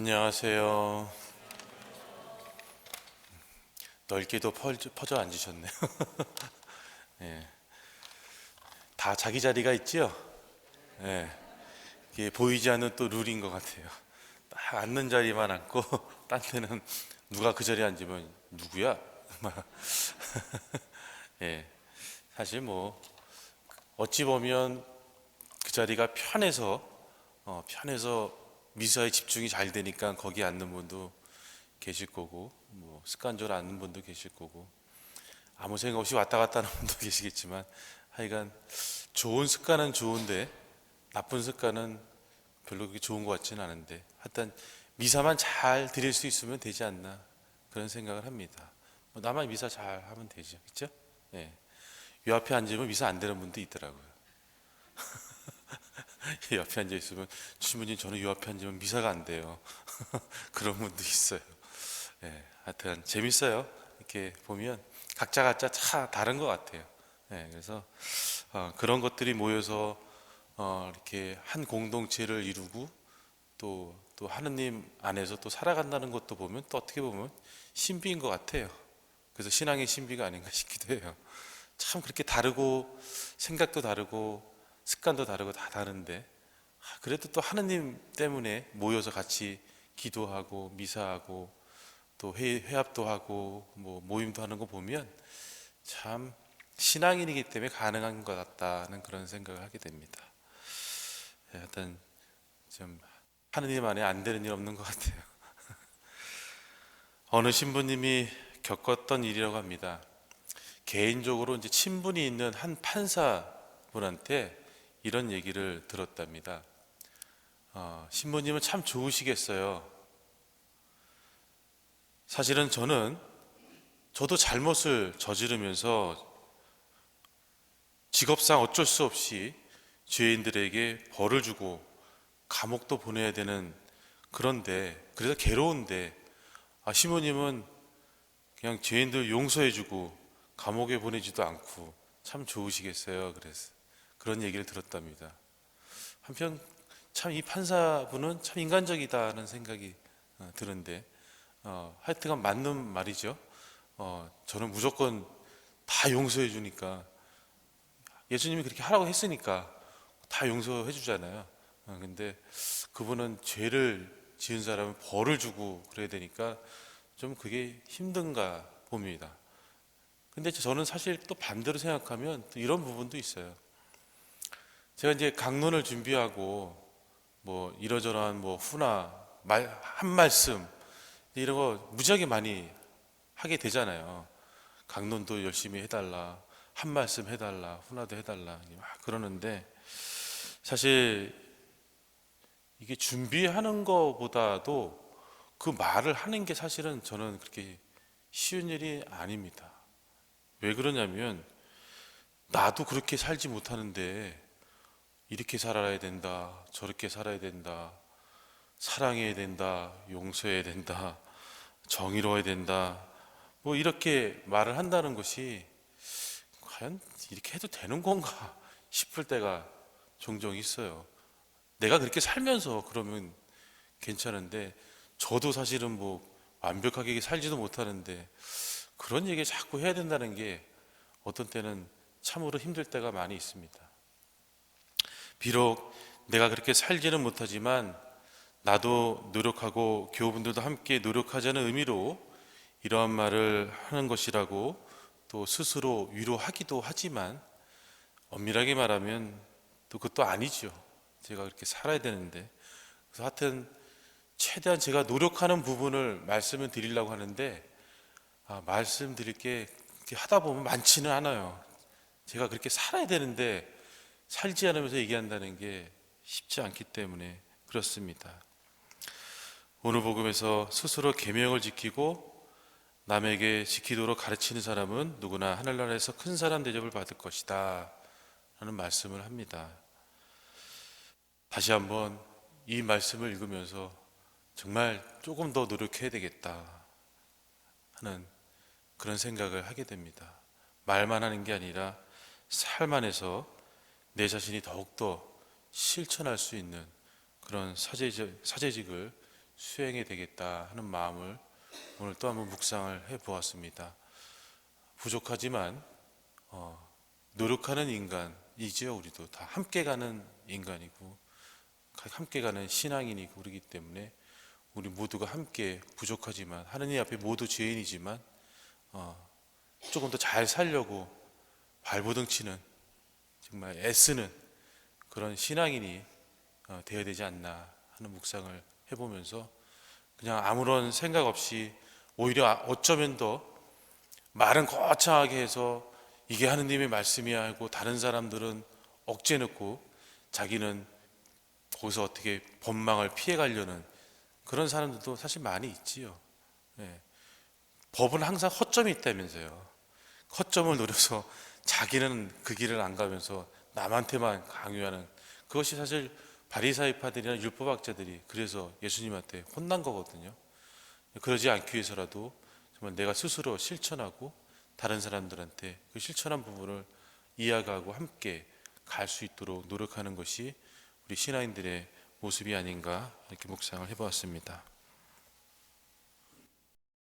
안녕하세요. 넓게도 퍼- 퍼져 앉으셨네요. 예. 다 자기 자리가 있죠? 예. 이게 보이지 않는 또 룰인 것 같아요. 딱 앉는 자리만 앉고, 딴 데는 누가 그 자리에 앉으면 누구야? 막. 예. 사실 뭐, 어찌 보면 그 자리가 편해서, 어, 편해서 미사에 집중이 잘 되니까 거기 앉는 분도 계실 거고 뭐 습관적으로 앉는 분도 계실 거고 아무 생각 없이 왔다 갔다 하는 분도 계시겠지만 하여간 좋은 습관은 좋은데 나쁜 습관은 별로 그렇게 좋은 것 같지는 않은데 하여튼 미사만 잘 드릴 수 있으면 되지 않나 그런 생각을 합니다. 뭐 나만 미사 잘 하면 되죠, 그렇죠? 예. 요 앞에 앉으면 미사 안 되는 분도 있더라고요. 옆에 앉아 있으면 주신부님 저는 요 앞에 앉으면 미사가 안 돼요. 그런 분도 있어요. 예, 하여튼 재밌어요. 이렇게 보면 각자 각자 다 다른 것 같아요. 예, 그래서 어, 그런 것들이 모여서 어, 이렇게 한 공동체를 이루고 또, 또 하느님 안에서 또 살아간다는 것도 보면 또 어떻게 보면 신비인 것 같아요. 그래서 신앙의 신비가 아닌가 싶기도 해요. 참 그렇게 다르고 생각도 다르고 습관도 다르고 다 다른데 아, 그래도 또 하느님 때문에 모여서 같이 기도하고 미사하고 또 회, 회합도 하고 뭐 모임도 하는 거 보면 참 신앙인이기 때문에 가능한 것 같다는 그런 생각을 하게 됩니다. 예, 하여튼 좀 하느님 안에 안 되는 일 없는 것 같아요. 어느 신부님이 겪었던 일이라고 합니다. 개인적으로 이제 친분이 있는 한 판사분한테 이런 얘기를 들었답니다. 어, 신부님은 참 좋으시겠어요. 사실은 저는 저도 잘못을 저지르면서 직업상 어쩔 수 없이 죄인들에게 벌을 주고 감옥도 보내야 되는 그런데 그래서 괴로운데 아, 신부님은 그냥 죄인들 용서해주고 감옥에 보내지도 않고 참 좋으시겠어요. 그래서 그런 얘기를 들었답니다. 한편 참 이 판사분은 참 인간적이다는 생각이 어, 드는데 어, 하여튼간 맞는 말이죠. 어, 저는 무조건 다 용서해 주니까 예수님이 그렇게 하라고 했으니까 다 용서해 주잖아요. 어, 근데 그분은 죄를 지은 사람은 벌을 주고 그래야 되니까 좀 그게 힘든가 봅니다. 근데 저는 사실 또 반대로 생각하면 또 이런 부분도 있어요. 제가 이제 강론을 준비하고 뭐 이러저러한 뭐 후나 말, 한 말씀 이런 거 무지하게 많이 하게 되잖아요. 강론도 열심히 해달라, 한 말씀 해달라, 후나도 해달라 막 그러는데 사실 이게 준비하는 것보다도 그 말을 하는 게 사실은 저는 그렇게 쉬운 일이 아닙니다. 왜 그러냐면 나도 그렇게 살지 못하는데 이렇게 살아야 된다, 저렇게 살아야 된다, 사랑해야 된다, 용서해야 된다, 정의로워야 된다, 뭐 이렇게 말을 한다는 것이 과연 이렇게 해도 되는 건가 싶을 때가 종종 있어요. 내가 그렇게 살면서 그러면 괜찮은데 저도 사실은 뭐 완벽하게 살지도 못하는데 그런 얘기 자꾸 해야 된다는 게 어떤 때는 참으로 힘들 때가 많이 있습니다. 비록 내가 그렇게 살지는 못하지만 나도 노력하고 교우분들도 함께 노력하자는 의미로 이러한 말을 하는 것이라고 또 스스로 위로하기도 하지만 엄밀하게 말하면 또 그것도 아니죠. 제가 그렇게 살아야 되는데 그래서 하여튼 최대한 제가 노력하는 부분을 말씀을 드리려고 하는데 아, 말씀드릴 게 하다 보면 많지는 않아요. 제가 그렇게 살아야 되는데 살지 않으면서 얘기한다는 게 쉽지 않기 때문에 그렇습니다. 오늘 복음에서 스스로 계명을 지키고 남에게 지키도록 가르치는 사람은 누구나 하늘나라에서 큰 사람 대접을 받을 것이다. 라는 말씀을 합니다. 다시 한번 이 말씀을 읽으면서 정말 조금 더 노력해야 되겠다 하는 그런 생각을 하게 됩니다. 말만 하는 게 아니라 삶 안에서 내 자신이 더욱더 실천할 수 있는 그런 사제직, 사제직을 수행해야 되겠다 하는 마음을 오늘 또 한번 묵상을 해 보았습니다. 부족하지만 어, 노력하는 인간이지요. 우리도 다 함께 가는 인간이고 함께 가는 신앙인이고 그러기 때문에 우리 모두가 함께 부족하지만 하느님 앞에 모두 죄인이지만 어, 조금 더 잘 살려고 발버둥 치는 정말 애쓰는 그런 신앙인이 어, 되어야 되지 않나 하는 묵상을 해보면서 그냥 아무런 생각 없이 오히려 아- 어쩌면 더 말은 거창하게 해서 이게 하느님의 말씀이야 하고 다른 사람들은 억제 넣고 자기는 거기서 어떻게 법망을 피해 가려는 그런 사람들도 사실 많이 있지요. 예. 법은 항상 허점이 있다면서요. 허점을 노려서 자기는 그 길을 안 가면서 남한테만 강요하는 그것이 사실 바리사이파들이나 율법학자들이 그래서 예수님한테 혼난 거거든요. 그러지 않기 위해서라도 정말 내가 스스로 실천하고 다른 사람들한테 그 실천한 부분을 이해하고 함께 갈 수 있도록 노력하는 것이 우리 신앙인들의 모습이 아닌가 이렇게 묵상을 해보았습니다.